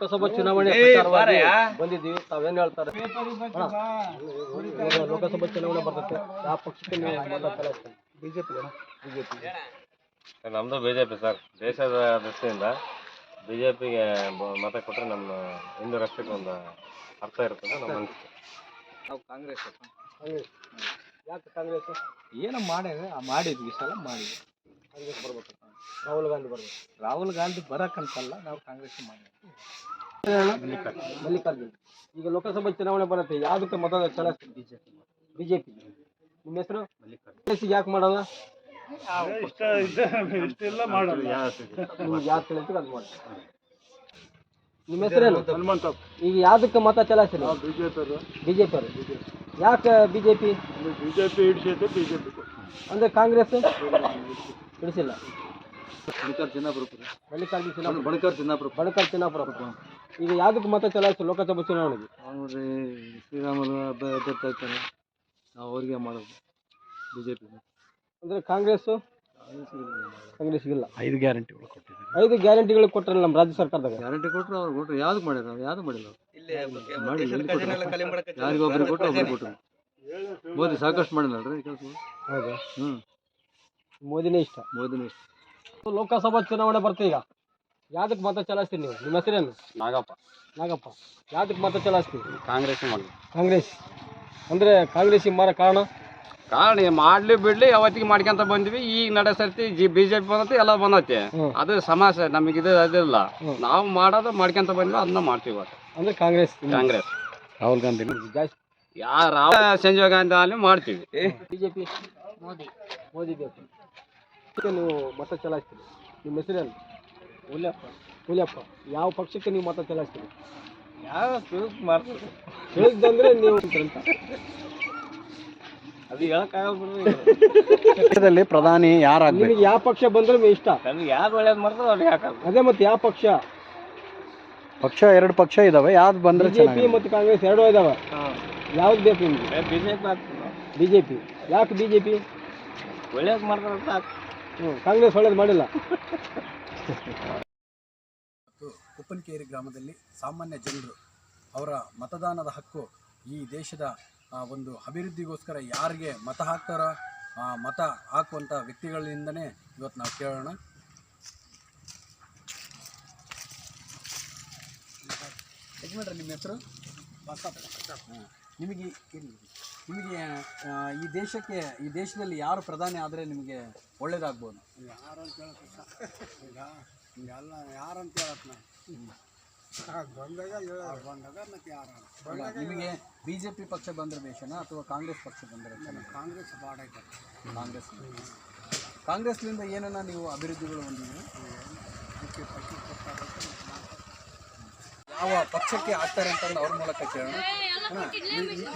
ಲೋಕಸಭಾ ಚುನಾವಣೆ ಪ್ರಚಾರವಾಗಿ ಬಂದಿದ್ದೀವಿ. ತಾವೇನ್ ಹೇಳ್ತಾರೆ? ಲೋಕಸಭಾ ಚುನಾವಣೆ ಬರ್ತದೆ. ಯಾವ ಪಕ್ಷಕ್ಕೆ ನೀವು ಬಿಜೆಪಿ ಬಿಜೆಪಿ. ನಮ್ಮದು ಬಿ ಜೆ ಪಿ ಸರ್. ದೇಶದ ದೃಷ್ಟಿಯಿಂದ ಬಿ ಜೆ ಪಿಗೆ ಮತ ಕೊಟ್ಟರೆ ನಮ್ಮ ಹಿಂದೂ ರಾಷ್ಟ್ರಕ್ಕೆ ಒಂದು ಅರ್ಥ ಇರ್ತದೆ ನಮ್ಮ ಅನಿಸಿಕೆ. ನಾವು ಕಾಂಗ್ರೆಸ್ ಕಾಂಗ್ರೆಸ್. ಯಾಕೆ ಕಾಂಗ್ರೆಸ್? ಏನೋ ಮಾಡಿದ್ರೆ ಮಾಡಿದ್ವಿ ಸಲ ಮಾಡಿದ್ವಿ. ಕಾಂಗ್ರೆಸ್ ಬರ್ಬೇಕು ರಾಹುಲ್ ಗಾಂಧಿ ಬರ್ಬೇಕು. ರಾಹುಲ್ ಗಾಂಧಿ ಬರಕ್ಕಂತಲ್ಲ ನಾವು ಕಾಂಗ್ರೆಸ್ ಮಲ್ಲಿಕಾರ್ಜುನ್. ಈಗ ಲೋಕಸಭಾ ಚುನಾವಣೆ ಬರುತ್ತೆ ಯಾವ್ದಕ್ಕೆ ಮತದ ಚಲಾಯಿಸ್ತೀರಿ ಬಿಜೆಪಿ. ಬಿಜೆಪಿ. ನಿಮ್ಮ ಹೆಸರು? ಮಲ್ಲಿಕಾರ್ಜುನ್. ಯಾಕೆ ಮಾಡಲ್ಲ. ಯಾವ್ದು ತಿಳಿತೀರಿ ಅದು ಮಾಡಿ. ನಿಮ್ಮ ಹೆಸರೇನು ಈಗ ಯಾವ್ದಕ್ಕೆ ಮತ ಚಲಾಯಿಸಿಲ್ಲ ಬಿಜೆಪಿ ಅವರು ಯಾಕೆ ಬಿಜೆಪಿ? BJP ಹಿಡಿಸೈತೆ BJP. ಅಂದ್ರೆ ಕಾಂಗ್ರೆಸ್? ತಿಳಿಸಿಲ್ಲ ಬಣಕರ್ ಚಿನ್ನಾಪುರ. ಮಲ್ಲಿಕಾರ್ಜುನ್ ಚುನಾವಣೆ ಬಣಕರ್ ಚಿನ್ನಾಪುರ. ಬಣಕಲ್ ಚಿನ್ನಾಪುರ. ಈಗ ಯಾವ್ದಕ್ಕೆ ಮತ ಚಲಾಯಿಸ್ತು ಲೋಕಸಭಾ ಚುನಾವಣೆಗೆ? ಅವ್ರಿ ಶ್ರೀರಾಮುಲು ಅಭ್ಯರ್ಥಿ ನಾವು ಅವ್ರಿಗೆ ಮಾಡೋದು ಬಿ ಜೆ ಪಿ ಅಂದ್ರೆ ಕಾಂಗ್ರೆಸ್ ಕಾಂಗ್ರೆಸ್ಗಿಲ್ಲ ಐದು ಗ್ಯಾರಂಟಿಗಳು ಕೊಟ್ಟಿದ್ದಾರೆ. ಐದು ಗ್ಯಾರಂಟಿಗಳು ಕೊಟ್ಟರಲ್ಲ ನಮ್ಮ ರಾಜ್ಯ ಸರ್ಕಾರದಾಗ? ಗ್ಯಾರಂಟಿ ಕೊಟ್ಟರು ಅವ್ರು ಕೊಟ್ಟರು ಯಾವ್ದು ಮಾಡಿದ್ರು ಯಾವುದು ಯಾವ್ದು ಮಾಡಿಲ್ಲ. ಮಾಡಿ ಯಾರಿಗೊಬ್ರಿಗೆ ಕೊಟ್ಟರು ಒಬ್ಬರು ಕೊಟ್ಟರು ಮೋದಿ ಸಾಕಷ್ಟು ಮಾಡಿಲ್ಲಲ್ರಿ ಕೆಲಸ ಹೌದಾ? ಹ್ಞೂ ಮೋದಿನೇ ಇಷ್ಟ. ಮೋದಿನೇ ಇಷ್ಟ. ಲೋಕಸಭಾ ಚುನಾವಣೆ ಬರ್ತೀವಿ ಈಗ? ಯಾವ್ದಕ್ಕೆ ಮತ ಚಲಾಯಿಸ್ತೀರಿ ನೀವು? ನಿಮ್ಮ ಹೆಸರೇನು? ನಾಗಪ್ಪ. ನಾಗಪ್ಪ. ಯಾವ್ದಕ್ಕೆ ಮತ ಚಲಾಯಿಸ್ತೀವಿ ಕಾಂಗ್ರೆಸ್ ಮಾಡಿ ಕಾಂಗ್ರೆಸ್. ಅಂದ್ರೆ ಕಾಂಗ್ರೆಸ್ ಮಾರ ಕಾರಣ? ಕಾರಣ ಮಾಡ್ಲಿ ಬಿಡ್ಲಿ ಅವತ್ತಿಗೆ ಮಾಡ್ಕೊಂತ ಬಂದ್ವಿ ಈಗ ನಡೆ ಸರ್ತಿ ಜಿ ಬಿ ಜೆ ಪಿ ಬಂದತಿ ಎಲ್ಲ ಬಂದತಿ. ಅದು ಸಮಸ್ಯೆ ನಮಗೆ ಇದು ಅದಿಲ್ಲ. ನಾವು ಮಾಡೋದು ಮಾಡ್ಕೊಂತ ಬಂದ್ವಿ ಅದನ್ನ ಮಾಡ್ತೀವಿ ಅಂದ್ರೆ ಕಾಂಗ್ರೆಸ್. ಕಾಂಗ್ರೆಸ್. ರಾಹುಲ್ ಗಾಂಧಿ. ಯಾ ರಾಹುಲ್ ಸಂಜೀವ್ ಗಾಂಧಿ ಅಲ್ಲಿ ಮಾಡ್ತೀವಿ. ಬಿಜೆಪಿ. ಮೋದಿ. ಮೋದಿ ಬೇಕು ಅದಕ್ಕೆ ನೀವು ಮತ ಚಲಾಯಿಸ್ತೀರಿ? ನಿಮ್ಮ ಹೆಸರೇನು? ಹುಲಿಯಪ್ಪ. ಹುಲಿಯಪ್ಪ. ಯಾವ ಪಕ್ಷಕ್ಕೆ ನೀವು ಮತ ಚಲಾಯಿಸ್ತೀರಿ? ಯಾವ ಮಾಡ್ತಾರೆ. ಹೇಳಿದ್ದಂದ್ರೆ ನೀವು ಅಂತ. ಅದು ಹೇಳಕ್ಕಾಗಲ್ಲ ದೇಶದಲ್ಲಿ ಪ್ರಧಾನಿ ಯಾರ ನಿಮಗೆ ಯಾವ ಪಕ್ಷ ಬಂದ್ರೆ ಇಷ್ಟ. ನಮ್ಗೆ ಯಾವ್ದು ಒಳ್ಳೇದು ಮಾಡ್ತಾರೆ ಅವ್ರಿಗೆ ಹಾಕಲ್ಲ ಅದೇ ಮತ್ತೆ ಯಾವ ಪಕ್ಷ? ಪಕ್ಷ ಎರಡು ಪಕ್ಷ ಇದಾವೆ ಯಾವ್ದು ಬಂದ್ರೆ ಬಿಜೆಪಿ ಚೆನ್ನಾಗಿ ಮತ್ತು ಕಾಂಗ್ರೆಸ್ ಎರಡು ಇದಾವೆ. ಯಾವ್ದು ಬೇಕು ನಿಮಗೆ? ಬಿ ಜೆ ಪಿ ಯಾಕೆ ಬಿಜೆಪಿ? ಒಳ್ಳೇದು ಮಾಡ್ತಾರೆ ಅಂತ ಹಾಕ್ತಾರೆ. ಹ್ಞೂ ಕಾಂಗ್ರೆಸ್ ಒಳ್ಳೇದು ಮಾಡಿಲ್ಲ ಉಪ್ಪನಕೇರಿ ಗ್ರಾಮದಲ್ಲಿ ಸಾಮಾನ್ಯ ಜನರು ಅವರ ಮತದಾನದ ಹಕ್ಕು ಈ ದೇಶದ ಒಂದು ಅಭಿವೃದ್ಧಿಗೋಸ್ಕರ ಯಾರಿಗೆ ಮತ ಹಾಕ್ತಾರೋ ಆ ಮತ ಹಾಕುವಂಥ ವ್ಯಕ್ತಿಗಳಿಂದನೇ ಇವತ್ತು ನಾವು ಕೇಳೋಣ ಯಜಮಾನ್ರೆ ನಿಮ್ಮ ಹೆಸರು. ನಿಮಗೆ. ನಿಮಗೆ ಈ ದೇಶಕ್ಕೆ ಈ ದೇಶದಲ್ಲಿ ಯಾರು ಪ್ರಧಾನಿ ಆದರೆ ನಿಮಗೆ ಒಳ್ಳೇದಾಗ್ಬೋದು? ಯಾರು ಅಂತ ಹೇಳಕ್ಕೆ ಈಗ ಯಾರು ಅಲ್ಲ, ನಿಮಗೆ ಬಿ ಜೆ ಪಿ ಪಕ್ಷ ಬಂದ್ರೆ ಬೇಷನಾ ಅಥವಾ ಕಾಂಗ್ರೆಸ್ ಪಕ್ಷ ಬಂದರೆ ಕಾಂಗ್ರೆಸ್ ಕಾಂಗ್ರೆಸ್. ಕಾಂಗ್ರೆಸ್ನಿಂದ ಏನನ್ನ ನೀವು ಅಭಿವೃದ್ಧಿಗಳು ಹೊಂದಿದ್ರಿ ಅದಕ್ಕೆ ಪಕ್ಷ ಕೊಡ್ತಾರೆ ಅಂತ ಮಾತು. ಯಾವ ಪಕ್ಷಕ್ಕೆ ಆಗ್ತಾರೆ ಅಂತ ಅವ್ರ ಮೂಲಕ ಕೇಳೋಣ.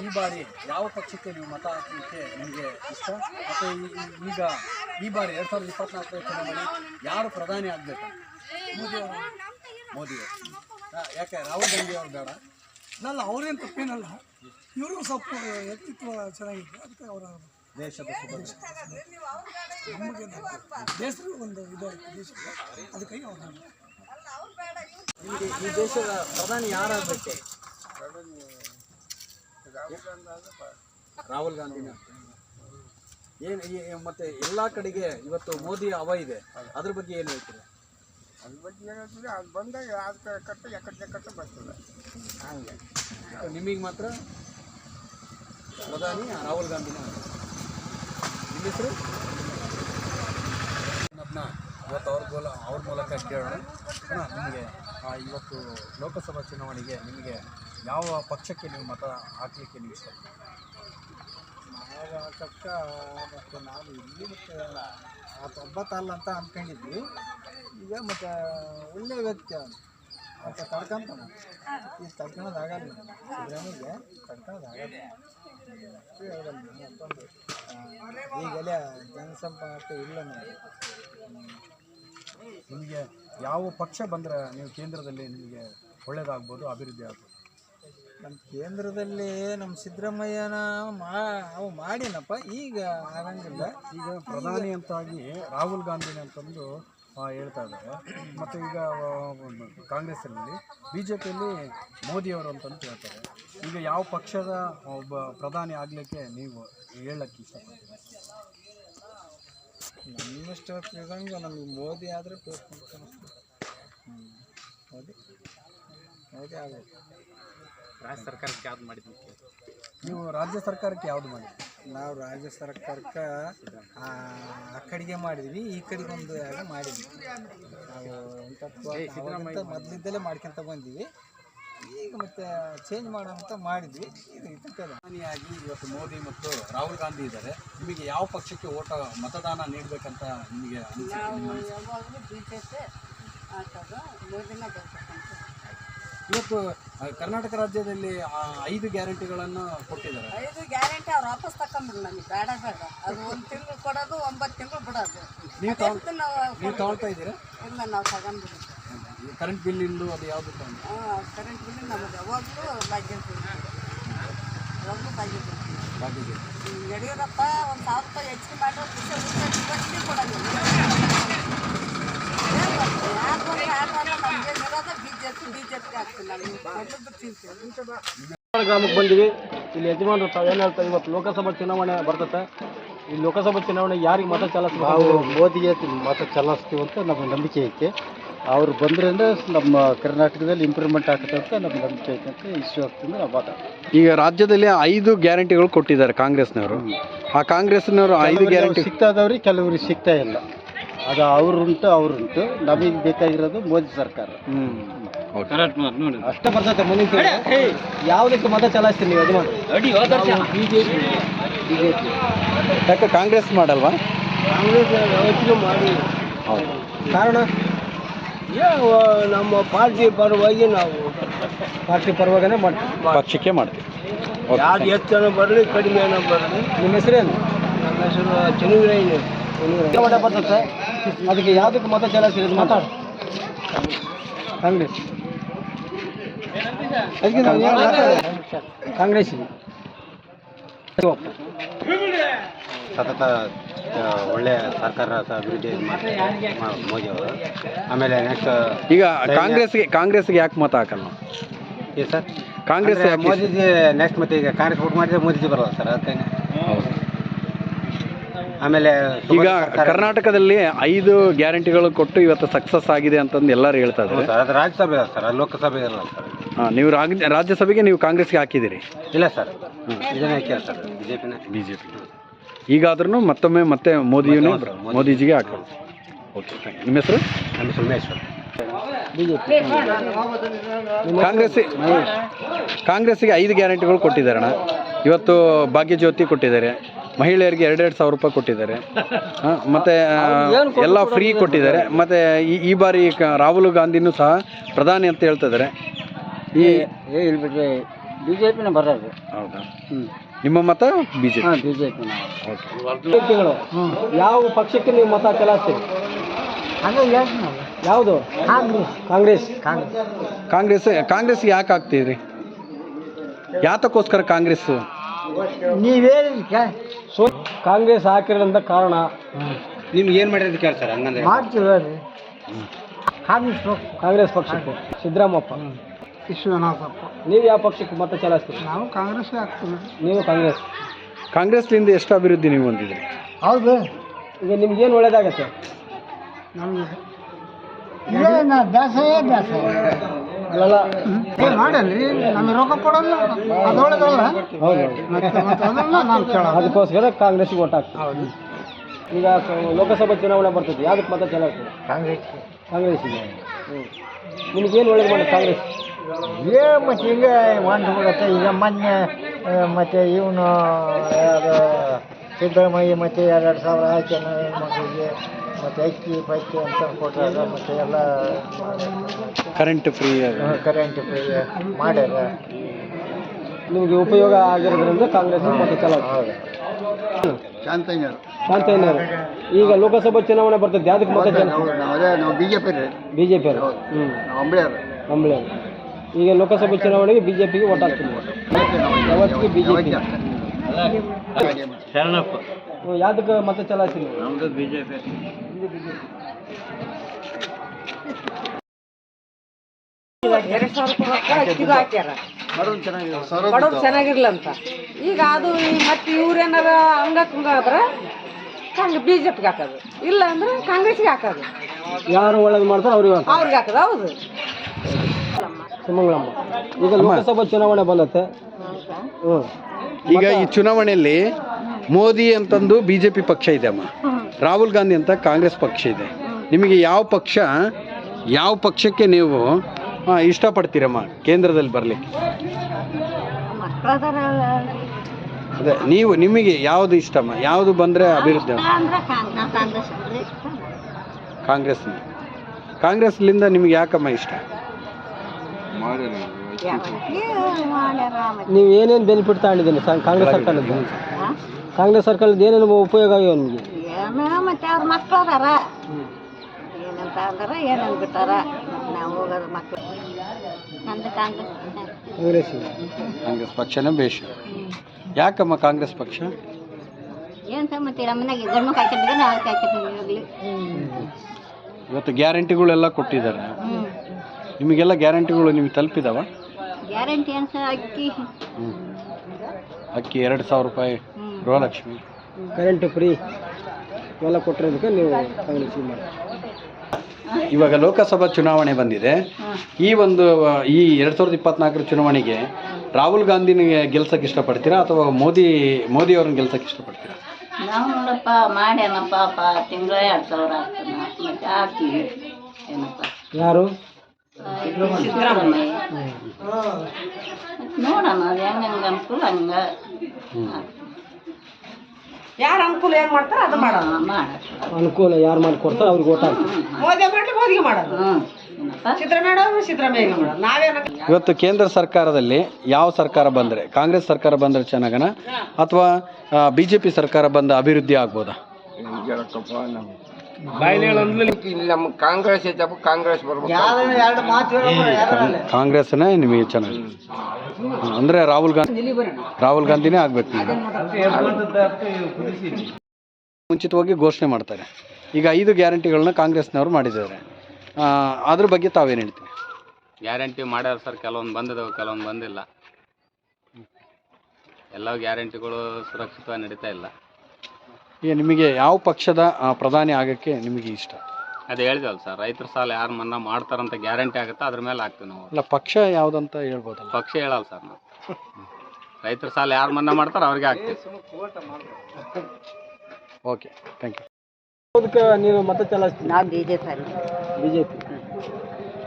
ಈ- ಬಾರಿ ಯಾವ ಪಕ್ಷಕ್ಕೆ ನೀವು ಮತ ಹಾಕಲಿಕ್ಕೆ ನಿಮಗೆ ಇಷ್ಟ? ಮತ್ತು ಈಗ ಈ ಬಾರಿ ಎರಡು ಸಾವಿರದ ಇಪ್ಪತ್ನಾಲ್ಕರ ಚುನಾವಣೆ ಯಾರು ಪ್ರಧಾನಿ ಆಗಬೇಕು? ಮೋದಿಯವರು. ಮೋದಿಯವರು. ಹಾ, ಯಾಕೆ? ರಾಹುಲ್ ಗಾಂಧಿ ಅವ್ರು ಬೇಡ. ಅಲ್ಲ ಅವ್ರೇನು ತಪ್ಪೇನಲ್ಲ. ಇವ್ರಿಗೂ ಸ್ವಲ್ಪ ವ್ಯಕ್ತಿತ್ವ ಚೆನ್ನಾಗಿದೆ ಅದಕ್ಕೆ ಅವರ ದೇಶದ ನಮಗೆ ದೇಶದ ಒಂದು ಇದು ದೇಶದ ಅದಕ್ಕಾಗಿ ಅವ್ರು ಈ ದೇಶದ ಪ್ರಧಾನಿ ಯಾರಾಗಬೇಕು? ರಾಹುಲ್ ಗಾಂಧಿನ. ಏನು ಮತ್ತೆ ಎಲ್ಲಾ ಕಡೆಗೆ ಇವತ್ತು ಮೋದಿ ಅವ ಇದೆ. ಅದ್ರ ಬಗ್ಗೆ ಏನು ಹೇಳ್ತೀರಾ? ಅದ್ರ ಬಗ್ಗೆ ಏನಾಗ್ತದೆ ಅದು ಬಂದಾಗ ಅದಕ್ಕೆ ಕಟ್ಟ ಎಕಡೆ ಕಟ್ಟ ಬರ್ತದೆ. ಹಂಗೆ. ನಿಮಗೆ ಮಾತ್ರ ಪ್ರಧಾನಿ ರಾಹುಲ್ ಗಾಂಧಿನ ನಿಮ್ಮ ಹೆಸರು? ಇವತ್ತು ಅವ್ರ ಮೂಲ ಅವ್ರ ಮೂಲಕ ಕೇಳೋಣ ನಿಮಗೆ ಇವತ್ತು ಲೋಕಸಭಾ ಚುನಾವಣೆಗೆ ನಿಮಗೆ ಯಾವ ಪಕ್ಷಕ್ಕೆ ನೀವು ಮತ ಹಾಕಲಿಕ್ಕೆ ನೀವು ಇಷ್ಟ? ನಾವು ಪಕ್ಷ, ಮತ್ತು ನಾವು ಇಲ್ಲಿ ಮತ್ತು ಒಬ್ಬತ್ತಲ್ಲ ಅಂತ ಅಂದ್ಕೊಂಡಿದ್ವಿ ಈಗ ಮತ್ತು ಒಳ್ಳೆಯ ವ್ಯಕ್ತಿ ಅವನು. ಮತ್ತು ತಡ್ಕೊಂತಾನ ಈಗ ತಡ್ಕೊಳೋದಾಗಲ್ಲ ಸಿದ್ದರಾಮಯ್ಯಗೆ ತಡ್ಕೊಳೋದಾಗಲ್ಲ ಅಷ್ಟೇ ಹೇಳೋದು ಮತ್ತೊಂದು ಈಗಲೇ ಜನಸಂಪರ್ಕ ಇಲ್ಲ ನಮಗೆ. ನಿಮಗೆ ಯಾವ ಪಕ್ಷ ಬಂದರೆ ನೀವು ಕೇಂದ್ರದಲ್ಲಿ ನಿಮಗೆ ಒಳ್ಳೇದಾಗ್ಬೋದು ಅಭಿವೃದ್ಧಿ ಆಗ್ಬೋದು? ನಮ್ಮ ಕೇಂದ್ರದಲ್ಲಿ ನಮ್ಮ ಸಿದ್ದರಾಮಯ್ಯನ ಮಾ ಅವು ಮಾಡಿನಪ್ಪ ಈಗ ಆಗಂಗಿಲ್ಲ. ಈಗ ಪ್ರಧಾನಿ ಅಂತಾಗಿ ರಾಹುಲ್ ಗಾಂಧಿನ ಅಂತಂದು ಹೇಳ್ತಾ ಇದ್ದಾರೆ. ಮತ್ತು ಈಗ ಕಾಂಗ್ರೆಸ್ಸಲ್ಲಿ ಬಿ ಜೆ ಪಿಯಲ್ಲಿ ಮೋದಿಯವರು ಅಂತಂದು ಹೇಳ್ತಾರೆ ಈಗ ಯಾವ ಪಕ್ಷದ ಒಬ್ಬ ಪ್ರಧಾನಿ ಆಗಲಿಕ್ಕೆ ನೀವು ಹೇಳಕ್ಕೆ ಇಷ್ಟಪಡ್ತೀರಾ? ನಮ್ಮಷ್ಟು ತಿಳಿದಂಗೆ ನಮಗೆ ಮೋದಿ ಆದರೆ ಮೋದಿ? ಮೋದಿ ಆಗಬೇಕು ರಾಜ್ಯ ಸರ್ಕಾರಕ್ಕೆ ಯಾವ್ದು ಮಾಡಿದ್ವಿ ನೀವು ರಾಜ್ಯ ಸರ್ಕಾರಕ್ಕೆ ಯಾವ್ದು ಮಾಡಿ ನಾವು ರಾಜ್ಯ ಸರ್ಕಾರಕ್ಕೆ ಆ ಕಡೆಗೆ ಮಾಡಿದ್ವಿ ಈ ಕಡೆಗೆ ಒಂದು ಎರಡು ಮಾಡಿದ್ವಿ. ನಾವು ಮೊದಲಿದ್ದಲೇ ಮಾಡ್ಕೊಂತ ಬಂದೀವಿ. ಈಗ ಮತ್ತೆ ಚೇಂಜ್ ಮಾಡೋಂತ ಮಾಡಿದ್ವಿ. ಇದು ಪ್ರಧಾನಿಯಾಗಿ ಇವತ್ತು ಮೋದಿ ಮತ್ತು ರಾಹುಲ್ ಗಾಂಧಿ ಇದ್ದಾರೆ. ನಿಮಗೆ ಯಾವ ಪಕ್ಷಕ್ಕೆ ಓಟ ಮತದಾನ ನೀಡಬೇಕಂತ ನಿಮಗೆ ಅನಿಸುತ್ತೆ ಯಾವಾಗಲೂ ಬಿ ಜೆ ಪಿ ಹಾಕೋದು ಮೋದಿನ ಬರ್ಬೇಕಂತ ಇವತ್ತು ಆ, ಕರ್ನಾಟಕ ರಾಜ್ಯದಲ್ಲಿ ಆ ಐದು ಗ್ಯಾರಂಟಿಗಳನ್ನು ಕೊಟ್ಟಿದ್ದಾರೆ. ಐದು ಗ್ಯಾರಂಟಿ ಅವ್ರು ವಾಪಸ್ ತಕೊಂಬಿಡು ನಮಗೆ. ಬೇಡ ಬೇಡ. ಅದು ಒಂದು ತಿಂಗಳು ಕೊಡೋದು ಒಂಬತ್ತು ತಿಂಗಳು ಬಿಡೋದು. ನೀವು ಅದೇ ನಾವು ನೀವು ತಗೊಳ್ತಾ ಇದ್ದೀರಾ? ಇಲ್ಲ ನಾವು ತಗೊಂಡ್ಬಿಡು ಕರೆಂಟ್ ಬಿಲ್ ಇಂದು ಅದು ಯಾವ್ದು ಕರೆಂಟ್ ಬಿಲ್ ನಮಗೆ ಯಾವಾಗಲೂ ಭಾಗ್ಯ ಯಾವಾಗಲೂ ಭಾಗ್ಯ ಬಾಕಿದೆ ಯಡಿಯೂರಪ್ಪ ಒಂದು ಸಾವಿರ ರೂಪಾಯಿ ಹೆಚ್ಚಿಗೆ ನಮಗೆ ನಮಗೆ ಗ್ರಾಮಕ್ಕೆ ಬಂದಿವಿ ಇಲ್ಲಿ ಯಜಮಾನರು ತಾವೇನು ಹೇಳ್ತಾರೆ? ಇವತ್ತು ಲೋಕಸಭಾ ಚುನಾವಣೆ ಬರ್ತದೆ ಈ ಲೋಕಸಭಾ ಚುನಾವಣೆ ಯಾರಿಗೆ ಮತ ಚಲಾಯಿಸ್ತೀವಿ ನಾವು ಮೋದಿಗೆ ಮತ ಚಲಾಯಿಸ್ತೀವಿ ಅಂತ ನಮ್ಮ ನಂಬಿಕೆ ಐತೆ. ಅವ್ರು ಬಂದ್ರೆ ನಮ್ಮ ಕರ್ನಾಟಕದಲ್ಲಿ ಇಂಪ್ರೂವ್ಮೆಂಟ್ ಆಗುತ್ತೆ ಅಂತ ನಮ್ಮ ನಂಬಿಕೆ ಐತೆ ಅಂತ ಆಗ್ತದೆ ನಾವು ಮಾತಾಡ್ತೀವಿ. ಈಗ ರಾಜ್ಯದಲ್ಲಿ ಐದು ಗ್ಯಾರಂಟಿಗಳು ಕೊಟ್ಟಿದ್ದಾರೆ ಕಾಂಗ್ರೆಸ್ನವರು. ಆ ಕಾಂಗ್ರೆಸ್ನವರು ಐದು ಗ್ಯಾರಂಟಿ ಸಿಗ್ತಾ ಇದಾವ್ರಿ ಕೆಲವ್ರಿಗೆ ಸಿಗ್ತಾ ಇಲ್ಲ. ಅದು ಅವ್ರುಂಟು ಅವ್ರುಂಟು. ನಮಗೆ ಬೇಕಾಗಿರೋದು ಮೋದಿ ಸರ್ಕಾರ. ಹ್ಮ್. ಅಷ್ಟೇ ಬರ್ತದೆ ಮುಂದಿನ ಯಾವುದಕ್ಕೆ ಮತ ಚಲಾಯಿಸ್ತೀನಿ ನೀವು ಬಿಜೆಪಿ ಯಾಕೆ ಕಾಂಗ್ರೆಸ್ ಮಾಡಲ್ವಾ? ಕಾಂಗ್ರೆಸ್ ಯಾವತ್ತಿಗೂ ಮಾಡಿ ಕಾರಣ? ನಮ್ಮ ಪಾರ್ಟಿ ಪರವಾಗಿ ನಾವು ಪಾರ್ಟಿ ಪರವಾಗನೇ ಮಾಡ್ತೀವಿ. ಪಕ್ಷಕ್ಕೆ ಮಾಡ್ತೀವಿ. ಯಾರು ಎಷ್ಟು ಜನ ಬರಲಿ ಕಡಿಮೆ ಜನ ಬರಲಿ. ನಿಮ್ಮ ಹೆಸರೇನು ನಮ್ಮ ಹೆಸರು ಚುನಾವಣೆ ಬರ್ತದೆ? ಅದಕ್ಕೆ ಯಾವುದಕ್ಕೆ ಮತ ಚಲಾಯಿಸಿರೋದು ಮಾತಾಡು. ಕಾಂಗ್ರೆಸ್. ಅದಕ್ಕೆ ನಾವು ಏನು ಸತತ ಒಳ್ಳೆಯ ಸರ್ಕಾರ ಅಭಿವೃದ್ಧಿ ಮೋದಿ ಅವರು. ಆಮೇಲೆ ನೆಕ್ಸ್ಟ್ ಈಗ ಕಾಂಗ್ರೆಸ್ಗೆ ಕಾಂಗ್ರೆಸ್ಗೆ ಯಾಕೆ ಮತ ಹಾಕಲ್ಲ? ಏ ಸರ್? ಕಾಂಗ್ರೆಸ್ ಅಂದ್ರೆ ಮೋದಿಜಿ ನೆಕ್ಸ್ಟ್ ಮತ್ತೆ ಈಗ ಕಾಂಗ್ರೆಸ್ ವೋಟ್ ಮಾಡಿದ್ರೆ ಮೋದಿಜಿ ಬರಲ್ಲ ಸರ್ ಅದಕ್ಕೆ. ಆಮೇಲೆ ಈಗ ಸರ್ಕಾರ- ಕರ್ನಾಟಕದಲ್ಲಿ ಐದು ಗ್ಯಾರಂಟಿಗಳು ಕೊಟ್ಟು ಇವತ್ತು ಸಕ್ಸಸ್ ಆಗಿದೆ ಅಂತಂದು ಎಲ್ಲರೂ ಹೇಳ್ತಾ ಹೌದು ಇದ್ದಾರೆ ಸರ್ ಅದು ರಾಜ್ಯಸಭೆ ಅಲ್ಲ ಸರ್ ಅದು ಲೋಕಸಭೆ ಇರಲ್ಲ ಸರ್. ಹಾ, ನೀವು ರಾಗ್- ರಾಜ್ಯಸಭೆಗೆ ನೀವು ಕಾಂಗ್ರೆಸ್ಗೆ ಹಾಕಿದ್ದೀರಿ. ಇಲ್ಲ ಸರ್ ಇದನ್ನೇ ಹಾಕ್ಯಾರ ಸರ್ ಬಿ ಜೆ ಪಿನ ಬಿ ಜೆ ಪಿ ಈಗಾದ್ರೂ ಮತ್ತೊಮ್ಮೆ ಮತ್ತೆ ಮೋದಿಯನ್ನು. ಮೋದಿಜಿಗೆ ಹಾಕೋದು ಓಕೆ ನಿಮ್ಮ ಹೆಸರು? ನಮ್ಮ ಹೆಸರು ಉಮೇಶ್ ಸರ್ ಕಾಂಗ್ರೆಸ್ ಕಾಂಗ್ರೆಸ್ಗೆ ಐದು ಗ್ಯಾರಂಟಿಗಳು ಕೊಟ್ಟಿದ್ದಾರಣ ಇವತ್ತು ಭಾಗ್ಯಜ್ಯೋತಿ ಕೊಟ್ಟಿದ್ದಾರೆ. ಮಹಿಳೆಯರಿಗೆ ಎರಡೆರಡು ಸಾವಿರ ರೂಪಾಯಿ ಕೊಟ್ಟಿದ್ದಾರೆ. ಮತ್ತೆ ಎಲ್ಲ ಫ್ರೀ ಕೊಟ್ಟಿದ್ದಾರೆ. ಮತ್ತೆ ಈ ಈ ಬಾರಿ ಕ- ರಾಹುಲ್ ಗಾಂಧಿನೂ ಸಹ ಪ್ರಧಾನಿ ಅಂತ ಹೇಳ್ತಿದ್ದಾರೆ ಈ ಬಿಜೆಪಿನ ಬರೋದು ಹೌದಾ? ನಿಮ್ಮ ಮತ ಬಿಜೆಪಿ? ಹಾಂ ಬಿ ಜೆ ಯಾವ ಪಕ್ಷಕ್ಕೆ ನೀವು ಮತ ಚಲಾಯಿಸ್ತೀರಿ? ಯಾವುದು? ಕಾಂಗ್ರೆಸ್. ಕಾಂಗ್ರೆಸ್. ಕಾಂಗ್ರೆಸ್. ಕಾಂಗ್ರೆಸ್ ಯಾಕೆ ಹಾಕ್ತೀರಿ ಯಾತಕ್ಕೋಸ್ಕರ ಕಾಂಗ್ರೆಸ್? ಸೊ ಕಾಂಗ್ರೆಸ್ ಹಾಕಿರೋದಂತ ಕಾರಣ? ನಿಮ್ಗೆ ಏನು ಮಾಡಿರೋದು ಕೇಳ್ತಾರೆ ಸರ್ ಹಂಗಂದ್ರೆ. ಕಾಂಗ್ರೆಸ್ ಪಕ್ಷಕ್ಕೆ. ಸಿದ್ದರಾಮಪ್ಪ ವಿಶ್ವನಾಥಪ್ಪ ನೀವು ಯಾವ ಪಕ್ಷಕ್ಕೆ ಮತ ಚಲಾಯಿಸ್ತೀರಿ? ನಾವು ಕಾಂಗ್ರೆಸ್ ಹಾಕ್ತೀವಿ. ನೀವು ಕಾಂಗ್ರೆಸ್? ಕಾಂಗ್ರೆಸ್ನಿಂದ ಎಷ್ಟು ಅಭಿವೃದ್ಧಿ ನೀವು ಹೊಂದಿದ್ರಿ ಹೌದು. ಈಗ ನಿಮ್ಗೇನು ಒಳ್ಳೇದಾಗತ್ತೆ? ನಮಗೆ ಇದೇನ ಅಲ್ಲ ಏನು ಮಾಡಲ್ರಿ ನಮಗೆ ರೊಕ್ಕ ಕೊಡಲ್ಲ ಅದೊಳಗಲ್ಲ ಹೌದು. ಮತ್ತೆ ಮತ್ತೆ ಅದನ್ನ ನಾವು ಕೇಳೋದು. ಅದಕ್ಕೋಸ್ಕರ ಕಾಂಗ್ರೆಸ್ಗೆ ಓಟ್ ಹಾಕ್ತೀವಿ. ಈಗ ಲೋಕಸಭೆ ಲೋಕಸಭಾ ಚುನಾವಣೆ ಬರ್ತದೆ ಯಾವ್ದಕ್ಕೆ ಮತ ಚಲಾಯಿಸ್ತೀರಿ? ಕಾಂಗ್ರೆಸ್ ಕಾಂಗ್ರೆಸ್ಸಿಗೆ. ಹ್ಞೂ ನಿಮ್ಗೇನು ಒಳ್ಳೇದು ಮಾಡಿ ಕಾಂಗ್ರೆಸ್? ಏ ಮತ್ತು ಹಿಂಗೆ ಒಂದು ಬಿಡುತ್ತೆ ಈಗ ಮೊನ್ನೆ ಮತ್ತು ಇವನು ಯಾರು ಸಿದ್ದರಾಮಯ್ಯ ಮತ್ತೆ ಎರಡು ಸಾವಿರ ಹಾಕಿ ಹೆಣ್ಮಕ್ಳಿಗೆ ಮತ್ತೆ ಅಕ್ಕಿ ಪಕ್ಕಿ ಅಂತ ಕೊಟ್ಟಾಗ ಮತ್ತೆ ಎಲ್ಲ ಕರೆಂಟ್ ಫ್ರೀ ಕರೆಂಟ್ ಫ್ರೀ ಮಾಡ್ಯಾರ ನಿಮಗೆ ಉಪಯೋಗ ಆಗಿರೋದ್ರಿಂದ ಕಾಂಗ್ರೆಸ್ ಮತ್ತೆ ಚಲಾಯಿಸ್ತೀವಿ ಶಾಂತಯ್ಯರು ಶಾಂತಯ್ಯನವರು. ಈಗ ಲೋಕಸಭಾ ಚುನಾವಣೆ ಬರ್ತದೆ ಅದಕ್ಕೆ ಮತ್ತೆ ಬಿಜೆಪಿ ಅದೇ ನಾವು ಬಿ ಜೆ ಪಿ ರೀ ಬಿ ಜೆ ಪಿ ಹ್ಞೂ ನಾವು ಅಂಬಳಿಯರು ಕಂಬಳಿ ಈಗ ಲೋಕಸಭೆ ಚುನಾವಣೆಗೆ ಬಿಜೆಪಿಗೆ ಜೆ ಪಿಗೆ ಓಟ್ ಹಾಕ್ತೀನಿ ಯಾವತ್ತಿಗೆ ಬಿಜೆಪಿ. ಶರಣಪ್ಪ. ನೀವು ಯಾವ್ದಕ್ಕೆ ಮತ ಚಲಾಯಿಸಿಲ್ಲ ನಮ್ದು ನಮ್ಮದು ಬಿ ಜೆ ಪಿ ಎರಡ್ ಸಾವಿರ ರೂಪಾಯಿ ಅಕ್ಕಿಗೂ ಹಾಕ್ಯಾರ ಬಡವ್ರು ಚೆನ್ನಾಗಿರ್ಲಿ ಅಂತ. ಈಗ ಅದು ಮತ್ತೆ ಇವ್ರೇನಾರ ಹಂಗ ಕುಂಗ ಆದ್ರೆ ಹಂಗೆ ಬಿ ಜೆ ಪಿಗೆ ಹಾಕೋದು. ಇಲ್ಲ ಅಂದ್ರೆ ಕಾಂಗ್ರೆಸ್ಗೆ ಹಾಕೋದು. ಯಾರು ಒಳ್ಳೇದು ಮಾಡ್ತಾರೆ ಅವ್ರಿಗೆ ಅವ್ರಿಗೆ ಹಾಕೋದು ಹೌದು. ಸುಮಂಗಳಮ್ಮ ಈಗ ಲೋಕಸಭಾ ಚುನಾವಣೆ ಬಂದತ್ತೆ ಹ್ಞೂ ಈಗ ಈ ಚುನಾವಣೆಯಲ್ಲಿ ಮೋದಿ ಅಂತಂದು ಬಿ ಜೆ ಪಿ ಪಕ್ಷ ಇದೆ ಅಮ್ಮ. ರಾಹುಲ್ ಗಾಂಧಿ ಅಂತ ಕಾಂಗ್ರೆಸ್ ಪಕ್ಷ ಇದೆ. ನಿಮಗೆ ಯಾವ ಪಕ್ಷ ಯಾವ ಪಕ್ಷಕ್ಕೆ ನೀವು ಇಷ್ಟಪಡ್ತೀರಮ್ಮ ಕೇಂದ್ರದಲ್ಲಿ ಬರಲಿಕ್ಕೆ? ಅದೇ ನೀವು ನಿಮಗೆ ಯಾವುದು ಇಷ್ಟಮ್ಮ ಯಾವುದು ಬಂದರೆ ಅಭಿವೃದ್ಧಿ ಕಾಂಗ್ರೆಸ್ ಕಾಂಗ್ರೆಸ್ಲಿಂದ ನಿಮ್ಗೆ ಯಾಕಮ್ಮ ಇಷ್ಟ? ನೀವು ಏನೇನು ಬೆನಿಫಿಟ್ ತಗೊಂಡಿದ್ದೀನಿ ಕಾಂಗ್ರೆಸ್ ಸರ್ಕಲ್ ಕಾಂಗ್ರೆಸ್ ಸರ್ಕಾರದ ಏನೇನು ಉಪಯೋಗ ಆಗಿವೆ ನಿಮಗೆ? ಏನೋ ಮತ್ತೆ ಅವ್ರ ಮಕ್ಕಳು ಅದಾರ. ಏನಂತ ಅಂದಾರ ಏನಂತ ಬಿಟ್ಟಾರ. ನಾವು ಹೋಗೋದು ಮಕ್ಕಳು ನಂದು ಕಾಂಗ್ರೆಸ್ ಕಾಂಗ್ರೆಸ್. ಕಾಂಗ್ರೆಸ್ ಪಕ್ಷನೇ ಬೇಷ? ಯಾಕಮ್ಮ ಕಾಂಗ್ರೆಸ್ ಪಕ್ಷ? ಏನಂತ ಮತ್ತೆ ನಮ್ಮನೆಗೆ ಗಂಡು ಹಾಕಿದ್ರೆ ನಾವು ಹಾಕಿರ್ತೀವಿ ಇವತ್ತು ಗ್ಯಾರಂಟಿಗಳೆಲ್ಲ ಕೊಟ್ಟಿದ್ದಾರೆ. ನಿಮಗೆಲ್ಲ ಗ್ಯಾರಂಟಿಗಳು ನಿಮ್ಗೆ ತಲುಪಿದಾವ? ಗ್ಯಾರಂಟಿ ಅಂತ ಅಕ್ಕಿ. ಹ್ಞೂ ಅಕ್ಕಿ ಎರಡು ಸಾವಿರ ರೂಪಾಯಿ ಗೃಹಲಕ್ಷ್ಮಿ. Current free. ಇವೆಲ್ಲ ಕೊಟ್ಟಿರೋದಕ್ಕೆ ನೀವು ಮಾಡಿ. ಇವಾಗ ಲೋಕಸಭಾ ಚುನಾವಣೆ ಬಂದಿದೆ. ಈ ಒಂದು ಈ ಎರಡು ಸಾವಿರದ ಇಪ್ಪತ್ನಾಲ್ಕರ ಚುನಾವಣೆಗೆ ರಾಹುಲ್ ಗಾಂಧಿನ ಗೆಲ್ಸಕ್ಕೆ ಇಷ್ಟಪಡ್ತೀರಾ ಅಥವಾ ಮೋದಿ ಮೋದಿ ಅವ್ರನ್ನ ಗೆಲ್ಸಕ್ಕೆ ಇಷ್ಟಪಡ್ತೀರಾ? ನಾವು ನೋಡಪ್ಪ ಮಾಡ್ಯಾನಪ್ಪ ತಿಂಗಳ ಎರಡು ಸಾವಿರ ಆಗ್ತದೆ. ಮತ್ತೆ ಹಾಕ್ತೀವಿ. ಏನಪ್ಪ? ಯಾರು? ಸಿದ್ದರಾಮಯ್ಯ ನೋಡೋಣ ಅದು ಹೆಂಗೆ ಹೆಂಗೆ ಅನುಕೂಲ ಹಂಗೆ. ಯಾರು ಅನುಕೂಲ ಏನು ಮಾಡ್ತಾರೆ ಅದು ಮಾಡೋದು ಮಾಡ ಅನುಕೂಲ ಯಾರು ಮಾಡಿ ಕೊಡ್ತಾರೆ ಅವ್ರಿಗೆ ಓಟ್ ಮೋದಿ ಮಾಡ್ಲಿ ಮೋದಿಗೆ ಮಾಡೋದು. ಸಿದ್ದರಾಮಯ್ಯ ಇವತ್ತು ಕೇಂದ್ರ ಸರ್ಕಾರದಲ್ಲಿ ಯಾವ ಸರ್ಕಾರ ಬಂದರೆ ಕಾಂಗ್ರೆಸ್ ಸರ್ಕಾರ ಬಂದರೆ ಚೆನ್ನಾಗನ? ಅಥವಾ ಬಿ ಜೆ ಪಿ ಸರ್ಕಾರ ಬಂದ ಅಭಿವೃದ್ಧಿ ಆಗ್ಬೋದಾ? ನಮ್ಮ ಕಾಂಗ್ರೆಸ್ ಐತಪ್ಪ ಕಾಂಗ್ರೆಸ್ ಬರ್ಬೇಕು. ಎರಡು ಮಾತು ಕಾಂಗ್ರೆಸ್ನೇ ನಿಮಗೆ ಚೆನ್ನಾಗಿ ಅಂದರೆ ರಾಹುಲ್ ಗಾಂಧಿ ರಾಹುಲ್ ಗಾಂಧಿನೇ ಆಗ್ಬೇಕು ನೀವು. ಮುಂಚಿತವಾಗಿ ಘೋಷಣೆ ಮಾಡ್ತಾರೆ. ಈಗ ಐದು ಗ್ಯಾರಂಟಿಗಳನ್ನ ಕಾಂಗ್ರೆಸ್ನವರು ಮಾಡಿದ್ದಾರೆ. ಅದ್ರ ಬಗ್ಗೆ ತಾವೇನು ಹೇಳ್ತೀವಿ ಗ್ಯಾರಂಟಿ ಮಾಡ್ಯಾರ ಸರ್ ಕೆಲವೊಂದು ಬಂದಿದ್ದಾವೆ ಕೆಲವೊಂದು ಬಂದಿಲ್ಲ. ಎಲ್ಲ ಗ್ಯಾರಂಟಿಗಳು ಸುರಕ್ಷಿತವಾಗಿ ನಡೀತಾ ಇಲ್ಲ. ಈಗ ನಿಮಗೆ ಯಾವ ಪಕ್ಷದ ಆ, ಪ್ರಧಾನಿ ಆಗೋಕ್ಕೆ ನಿಮಗೆ ಇಷ್ಟ? ಅದು ಹೇಳಿದಲ್ಲ ಸರ್ ರೈತರ ಸಾಲ ಯಾರು ಮನ್ನಾ ಮಾಡ್ತಾರಂತ ಗ್ಯಾರಂಟಿ ಆಗುತ್ತೆ ಅದ್ರ ಮೇಲೆ ಹಾಕ್ತೀವಿ ನಾವು. ಅಲ್ಲ ಪಕ್ಷ ಯಾವುದಂತ ಹೇಳ್ಬೋದಲ್ಲ? ಪಕ್ಷ ಹೇಳಲ್ಲ ಸರ್ ನಾವು. ರೈತರ ಸಾಲ ಯಾರು ಮನ್ನಾ ಮಾಡ್ತಾರೋ ಅವ್ರಿಗೆ ಹಾಕ್ತೀವಿ ಓಕೆ ಥ್ಯಾಂಕ್ ಯು. ಅದಕ್ಕೆ ನೀವು ಮತ ನಾವು B J P B J P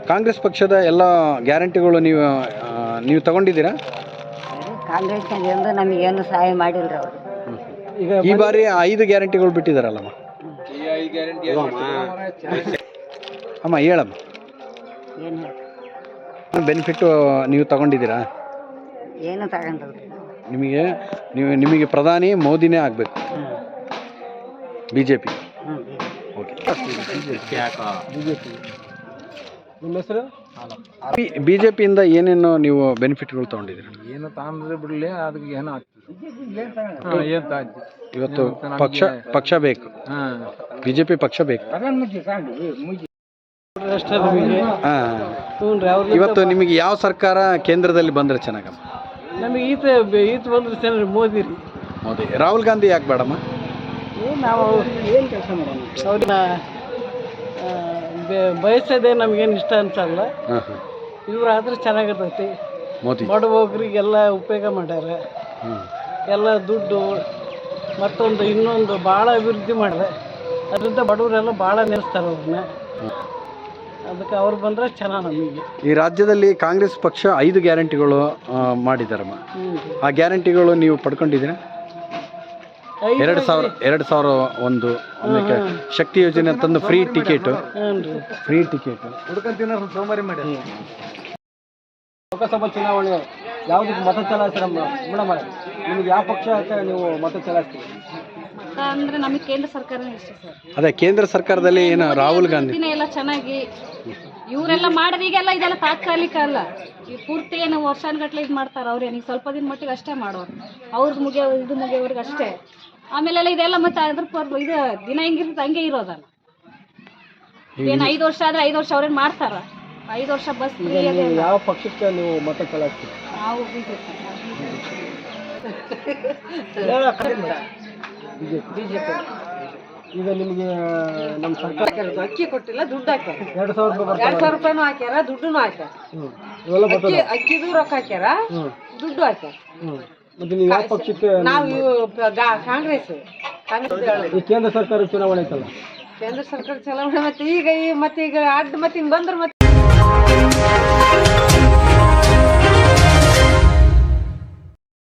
Congress ಪಕ್ಷದ ಎಲ್ಲ ಗ್ಯಾರಂಟಿಗಳು ನೀವು ಆ, ನೀವು ತಗೊಂಡಿದ್ದೀರಾ? ಕಾಂಗ್ರೆಸ್ನಾಗ ನಮಗೇನು ಸಹಾಯ ಮಾಡಿಲ್ಲ ಅವರು. ಈ ಬಾರಿ ಐದು ಗ್ಯಾರಂಟಿಗಳು ಬಿಟ್ಟಿದಾರಲ್ಲಮ್ಮ. ಅಮ್ಮ ಹೇಳಮ್ಮ. ಏನು ಬೆನಿಫಿಟ್ಟು ನೀವು ತಗೊಂಡಿದ್ದೀರಾ? ಏನು ತಗೊಂಡ್ರಿ ನಿಮಗೆ ನೀವು ನಿಮಗೆ ಪ್ರಧಾನಿ ಮೋದಿನೇ ಆಗಬೇಕು. B J P B J ಪಿಯಿಂದ ಏನೇನು ನೀವು ಬೆನಿಫಿಟ್ಗಳು ತಗೊಂಡಿದ್ದೀರಾ? ಏನು ತಗೊಂಡ್ರೆ ಬಿಡಲಿ ಅದಕ್ಕೆ ಏನು ಇವತ್ತು ಪಕ್ಷ ಪಕ್ಷ ಬೇಕು. ಬಿ ಜೆ ಪಿ ಪಕ್ಷ ಬೇಕು. ಹಾಂ ಹ್ಞೂ ರೀ ಅವ್ರಿಗೆ ಇವತ್ತು ನಿಮಗೆ ಯಾವ ಸರ್ಕಾರ ಕೇಂದ್ರದಲ್ಲಿ ಬಂದ್ರೆ ಚೆನ್ನಾಗಮ್ಮ? ನಮಗೆ ಈತ ಈತ ಬಂದ್ರೆ ಚೆನ್ನಾಗಿ ಮೋದಿ ರೀ. ಮೋದಿ. ರಾಹುಲ್ ಗಾಂಧಿ ಯಾಕೆ ಬೇಡಮ್ಮ? ಏನ್ ನಾವು ಏನು ಕೆಲಸ ಮಾಡೋಣ? ಅವ್ರನ್ನ ಬಯಸೋದೇ ನಮಗೇನು ಇಷ್ಟ ಅನ್ಸಲ್ಲ. ಹಾಂ ಹಾಂ. ಇವ್ರು ಆದ್ರೆ ಚೆನ್ನಾಗಿರ್ತೈತಿ. ಮೋದಿ. ಬಡವೊಬ್ರಿಗೆಲ್ಲ ಉಪಯೋಗ ಮಾಡ್ಯಾರ. ಎಲ್ಲ ದುಡ್ಡು ಮತ್ತೊಂದು ಇನ್ನೊಂದು ಭಾಳ ಅಭಿವೃದ್ಧಿ ಮಾಡಿದೆ. ಅದರಿಂದ ಬಡವರೆಲ್ಲ ಭಾಳ ನೆನೆಸ್ತಾರೆ ಅವ್ರನ್ನ. ಅದಕ್ಕೆ ಅವ್ರು ಬಂದರೆ ಚೆನ್ನಾಗಿ ನಮಗೆ. ಈ ರಾಜ್ಯದಲ್ಲಿ ಕಾಂಗ್ರೆಸ್ ಪಕ್ಷ ಐದು ಗ್ಯಾರಂಟಿಗಳು ಮಾಡಿದ್ದಾರೆ ಮಾಡಿದ್ದಾರಮ್ಮ. ಆ ಗ್ಯಾರಂಟಿಗಳು ನೀವು ಪಡ್ಕೊಂಡಿದ್ದೀರಾ? ಎರಡು ಸಾವಿರ ಎರಡು ಸಾವಿರ ಒಂದು ಆಮೇಲೆ ಶಕ್ತಿ ಯೋಜನೆ ತಂದು ಫ್ರೀ ಟಿಕೆಟ್. ಹ್ಞೂ ರೀ. ಫ್ರೀ ಮಾಡಿ. ಲೋಕಸಭಾ ಚುನಾವಣೆ ಯಾವುದಕ್ಕೆ ಮತ ಚಲಾಯಿಸ್ತೀರ ಮೇಡಮ್ ನಿಮ್ಗೆ ಯಾವ ಪಕ್ಷ ನೀವು ಮತ ಚಲಾಯಿಸ್ತೀರಿ? ಅಂದ್ರೆ ನಮಗೆ ಕೇಂದ್ರ ಸರ್ಕಾರನೇ ಇಷ್ಟ ಸರ್. ಅದೇ ಕೇಂದ್ರ ಸರ್ಕಾರದಲ್ಲಿ ಏನು ರಾಹುಲ್ ಗಾಂಧಿ ದಿನ ಎಲ್ಲ ಚೆನ್ನಾಗಿ. ಇವರೆಲ್ಲ ಮಾಡಿದ ಈಗೆಲ್ಲ ಇದೆಲ್ಲ ತಾತ್ಕಾಲಿಕ ಅಲ್ಲ. ಈ ಪೂರ್ತಿ ಏನು ವರ್ಷಾನುಗಟ್ಲೆ ಇದು ಮಾಡ್ತಾರೆ ಅವ್ರು ಏನಿಗೆ ಸ್ವಲ್ಪ ದಿನ ಮಟ್ಟಿಗೆ ಅಷ್ಟೇ ಮಾಡೋರು ಅವ್ರದ್ದು ಮುಗಿಯೋ ಇದು ಮುಗಿಯೋವ್ರಿಗೆ ಅಷ್ಟೇ. ಆಮೇಲೆಲ್ಲ ಇದೆಲ್ಲ ಮತ್ತೆ ಅದ್ರ ಪರ್ ಇದು ದಿನ ಹೆಂಗಿರ್ತದೆ ಹಂಗೆ ಇರೋದಲ್ಲ. ಏನು ಐದು ವರ್ಷ ಆದ್ರೆ ಐದು ವರ್ಷ ಅವ್ರೇನು ಮಾಡ್ತಾರ? ಐದು ವರ್ಷ ಬಸ್ ಫ್ರೀ ಈಗ ಅದೇ ನೀವು ಯಾವ ಪಕ್ಷಕ್ಕೆ ನೀವು ಮತ ಚಲಾಯಿಸ್ತೀರಿ ನಾವು ಬಿಜೆಪಿ. ಬಿಜೆಪಿ. ಈಗ ನಿಮಗೆ ನಮ್ಮ ಸರ್ಕಾರ ಅಕ್ಕಿ ಕೊಟ್ಟಿಲ್ಲ ದುಡ್ಡು ಹಾಕ್ಯಾರ. ಎರಡು ಸಾವಿರ ರೂಪಾಯಿ ಎರಡ್ ಸಾವಿರ ರೂಪಾಯಿನೂ ಹಾಕ್ಯಾರ ದುಡ್ಡುನು ಹಾಕ್ಯಾರ. ಹ್ಞೂ ಇವೆಲ್ಲ ಅಕ್ಕಿ ಬರ್ತದೆ ಅಕ್ಕಿದು ರೊಕ್ಕ ಹಾಕ್ಯಾರ ದುಡ್ಡು ಹಾಕ್ಯಾರ. ಹ್ಞೂ ಮತ್ತು ನೀವು ಯಾವ ಪಕ್ಷಕ್ಕೆ ನಾವು ಇವು ಗಾ- ಕಾಂಗ್ರೆಸ್ ಕಾಂಗ್ರೆಸ್ ಈ ಕೇಂದ್ರ ಸರ್ಕಾರ ಚುನಾವಣೆ ಐತಲ್ಲ? ಕೇಂದ್ರ ಸರ್ಕಾರ ಚಲಾವಣೆ ಮತ್ತೆ ಈಗ ಈ ಮತ್ತೆ ಈಗ ಅಡ್ಡ ಮತ್ತೆ ಹಿಂಗ್ ಬಂದ್ರೆ ಮತ್ತೆ Bye.